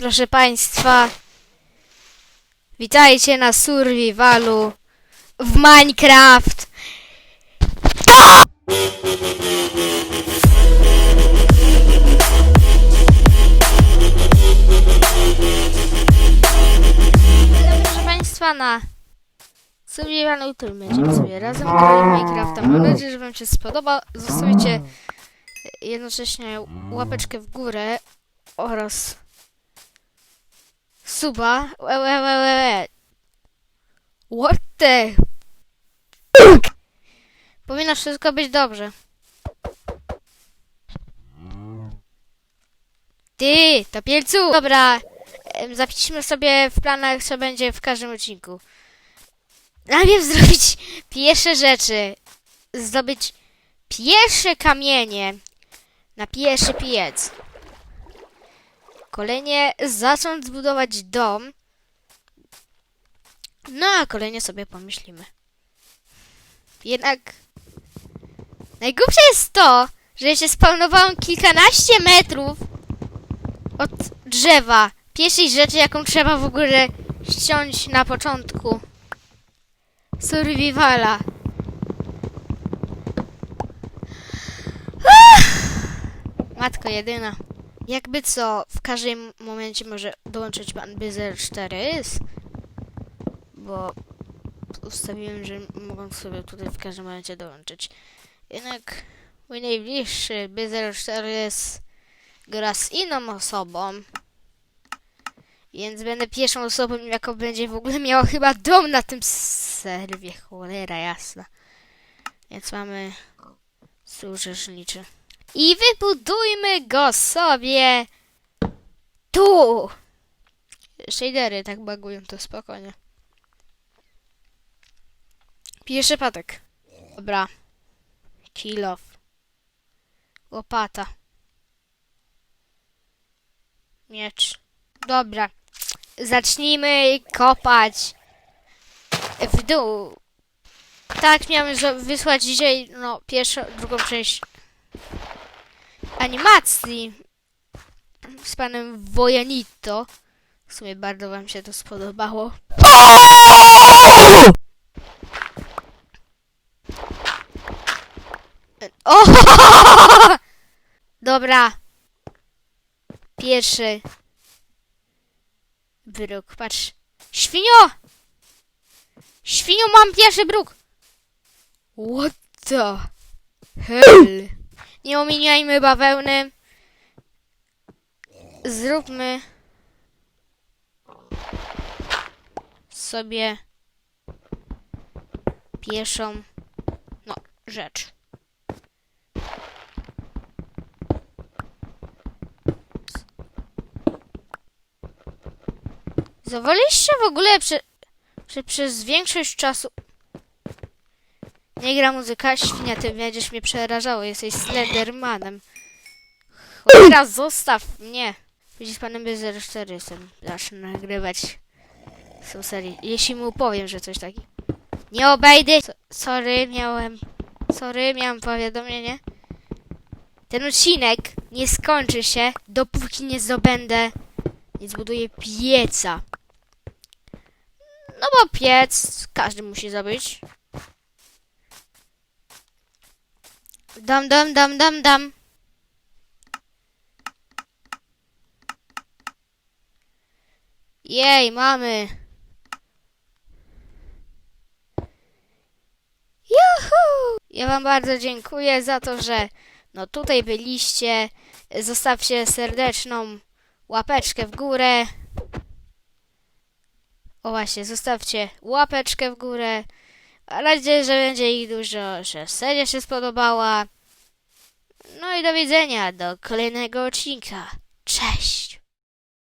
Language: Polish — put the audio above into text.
Proszę Państwa, witajcie na survivalu w Minecraft. Proszę Państwa, na survivalu, którym będziemy sobie razem grali w Minecrafta. Mam nadzieję, że Wam się spodoba. Zostawcie jednocześnie łapeczkę w górę oraz suba. Łe, łe, łe, łe. What the? Powinno wszystko być dobrze. Ty, to pielcu! Dobra, zapiszmy sobie w planach, co będzie w każdym odcinku. Najpierw zrobić pierwsze rzeczy. Zdobyć pierwsze kamienie na pierwszy piec. Kolejnie zacząć zbudować dom. No a kolejnie sobie pomyślimy. Jednak najgłupsze jest to, że się spełnowałem kilkanaście metrów od drzewa. Pierwszej rzeczy, jaką trzeba w ogóle ściąć na początku. Survivala. Matko jedyna. Jakby co, w każdym momencie może dołączyć pan Byzer 4S, bo ustawiłem, że mogą sobie tutaj w każdym momencie dołączyć. Jednak mój najbliższy Byzer 4S gra z inną osobą, więc będę pierwszą osobą, jaką będzie w ogóle miała chyba dom na tym serwie, cholera jasna. Więc mamy służebniczy. I wybudujmy go sobie tu. Shadery tak bagują, to spokojnie. Pierwszy patek. Dobra. Kill off. Łopata. Miecz. Dobra. Zacznijmy kopać w dół. Tak, miałem wysłać dzisiaj, no, pierwszą, drugą część animacji z panem Wojanito. W sumie bardzo wam się to spodobało. O! Dobra. Pierwszy bruk, patrz. Świnio! Świnio, mam pierwszy bruk! What the hell? Nie ominiajmy bawełny. Zróbmy sobie pierwszą no, rzecz. Zawaliście w ogóle prze, że przez większość czasu nie gra muzyka, świnia, ty będziesz mnie przerażało, jesteś Slendermanem. Cholera, zostaw mnie. Widzisz, panem bez 04 jestem. Zacznę nagrywać tą serię. Jeśli mu powiem, że coś takiego. Nie obejdę. So, sorry, miałem... Sorry, miałem powiadomienie. Ten odcinek nie skończy się, dopóki nie zdobędę... Nie zbuduję pieca. No bo piec każdy musi zrobić. Dam, dam, dam, dam, dam. Jej, mamy. Juhu! Ja wam bardzo dziękuję za to, że no tutaj byliście. Zostawcie serdeczną łapeczkę w górę. O właśnie, zostawcie łapeczkę w górę. Mam nadzieję, że będzie ich dużo, że seria się spodobała. No i do widzenia do kolejnego odcinka. Cześć!